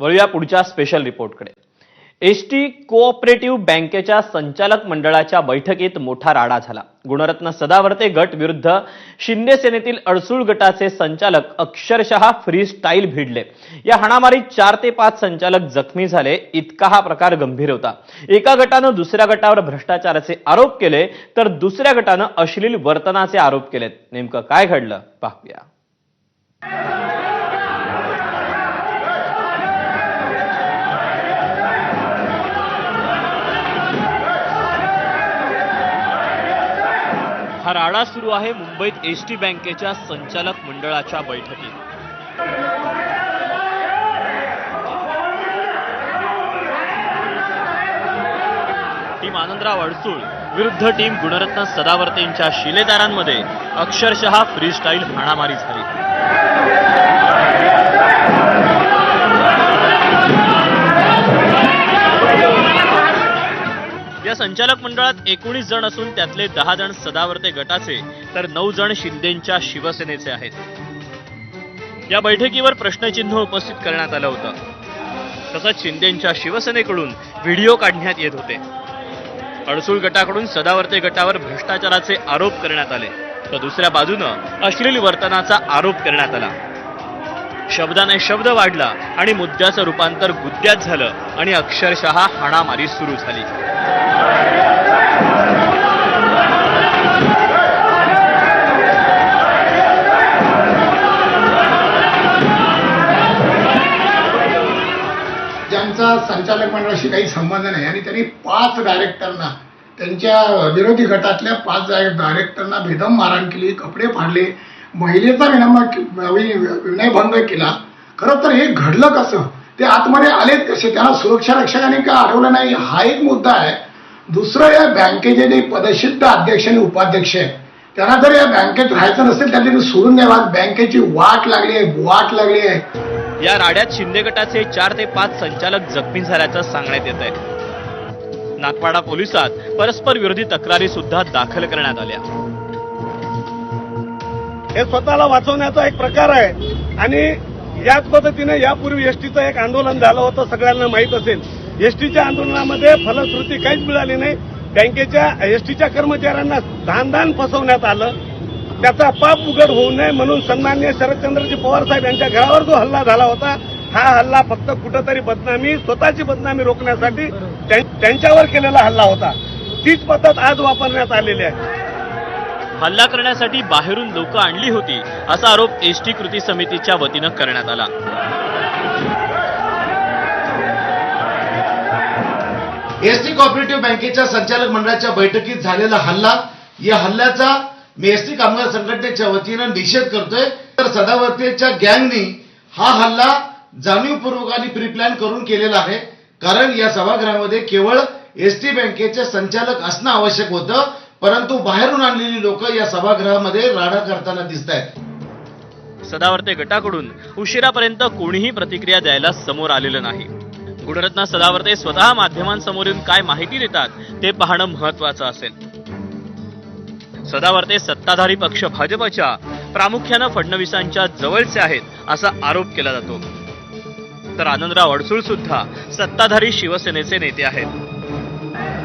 वळूया पुढच्या स्पेशल रिपोर्टकडे एस टी कोऑपरेटिव्ह बँकेच्या संचालक मंडळाच्या बैठकीत मोठा राडा झाला. गुणरत्न सदावर्ते गट विरुद्ध शिंदे सेनेतील अडसूळ गटाचे संचालक अक्षरशः फ्री स्टाईल भिडले. या हाणामारीत चार ते पाच संचालक जखमी झाले. इतका हा प्रकार गंभीर होता. एका गटानं दुसऱ्या गटावर भ्रष्टाचाराचे आरोप केले तर दुसऱ्या गटानं अश्लील वर्तनाचे आरोप केलेत. नेमकं काय घडलं? पाहूया. हा राडा सुरू आहे मुंबईत एस टी बँकेच्या संचालक मंडळाच्या बैठकीत. टीम आनंदराव अडसूळ विरुद्ध टीम गुणरत्न सदावर्तेंच्या शिलेदारांमध्ये अक्षरशः फ्रीस्टाईल हाणामारी झाली. संचालक मंडळात एकोणीस जण असून त्यातले दहा जण सदावर्ते गटाचे तर नऊ जण शिंदेच्या शिवसेनेचे आहेत. या बैठकीवर प्रश्नचिन्ह उपस्थित करण्यात आलं होतं. तसंच शिंदेच्या शिवसेनेकडून व्हिडिओ काढण्यात येत होते. अडसूळ गटाकडून सदावर्ते गटावर भ्रष्टाचाराचे आरोप करण्यात आले. तर दुसऱ्या बाजूनं अश्लील वर्तनाचा आरोप करण्यात आला. शब्दाने शब्द वाढला आणि मुद्द्याचं रूपांतर गुद्द्यात झालं आणि अक्षरशः हाणामारी सुरू झाली. ज्यांचा संचालक मंडळाशी काही संबंध नाही आणि त्यांनी पाच डायरेक्टरना त्यांच्या विरोधी गटातल्या पाच डायरेक्टरना बेदम मारहाण केली कपडे फाडले महिलेचा विनंब विनयभंग केला. खरं तर हे घडलं कसं? ते आतमध्ये आलेत कसे? त्यांना सुरक्षा रक्षकांनी का अडवलं नाही? हा एक मुद्दा आहे. दुसरं या बँकेचे जे पदसिद्ध अध्यक्ष आणि उपाध्यक्ष आहेत त्यांना जर या बँकेत राहायचं नसेल त्यांनी सोडून द्यावा. बँकेची वाट लागली आहे वाट लागली आहे. या राड्यात शिंदे गटाचे चार ते पाच संचालक जखमी झाल्याचं सांगण्यात येत आहे. नागपाडा पोलिसात परस्पर विरोधी तक्रारी सुद्धा दाखल करण्यात आल्या. हे स्वतःला वाचवण्याचा एक प्रकार आहे. आणि याच पद्धतीने यापूर्वी एसटीचं एक आंदोलन झालं होतं सगळ्यांना माहीत असेल. एसटीच्या आंदोलनामध्ये फलश्रुती काहीच मिळाली नाही. बँकेच्या एसटीच्या कर्मचाऱ्यांना धानधान फसवण्यात आलं. त्याचा पाप उघड होऊ नये म्हणून सन्मान्य शरदचंद्रजी पवार साहेब यांच्या घरावर जो हल्ला झाला होता हा हल्ला फक्त कुठंतरी बदनामी स्वतःची बदनामी रोखण्यासाठी त्यां- त्यांच्यावर केलेला हल्ला होता. तीच पद्धत आज वापरण्यात आलेली आहे. हल्ला करण्यासाठी बाहेरून लोक आणली होती असा आरोप एसटी कृती समितीच्या वतीनं करण्यात आला. एसटी कॉपरेटिव्ह बँकेच्या संचालक मंडळाच्या बैठकीत झालेला हल्ला या हल्ल्याचा मी एसटी कामगार संघटनेच्या वतीनं निषेध करतोय. तर सदावर्तेच्या गँगनी हा हल्ला जाणीवपूर्वक आणि प्रीप्लॅन करून केलेला आहे. कारण या सभागृहामध्ये केवळ एसटी बँकेचे संचालक असणं आवश्यक होतं. परंतु बाहेरून आणलेली लोक या सभागृहामध्ये राडा करताना दिसत आहेत सदावर्ते गटाकडून उशिरापर्यंत कोणीही प्रतिक्रिया द्यायला समोर आलेलं नाही. गुणरत्न सदावर्ते स्वतः माध्यमांसमोर येऊन काय माहिती देतात ते पाहणं महत्वाचं असेल. सदावर्ते सत्ताधारी पक्ष भाजपच्या प्रामुख्यानं फडणवीसांच्या जवळचे आहेत असा आरोप केला जातो. तर आनंदराव अडसूळ सुद्धा सत्ताधारी शिवसेनेचे नेते आहेत.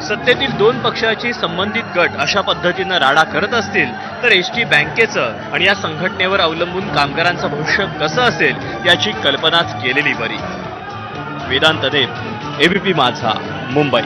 सत्तेतील दोन पक्षाची संबंधित गट अशा पद्धतीनं राडा करत असतील तर एस टी बँकेचं आणि या संघटनेवर अवलंबून कामगारांचं भविष्य कसं असेल याची कल्पनाच केलेली बरी. वेदांत देव एबीपी माझा मुंबई.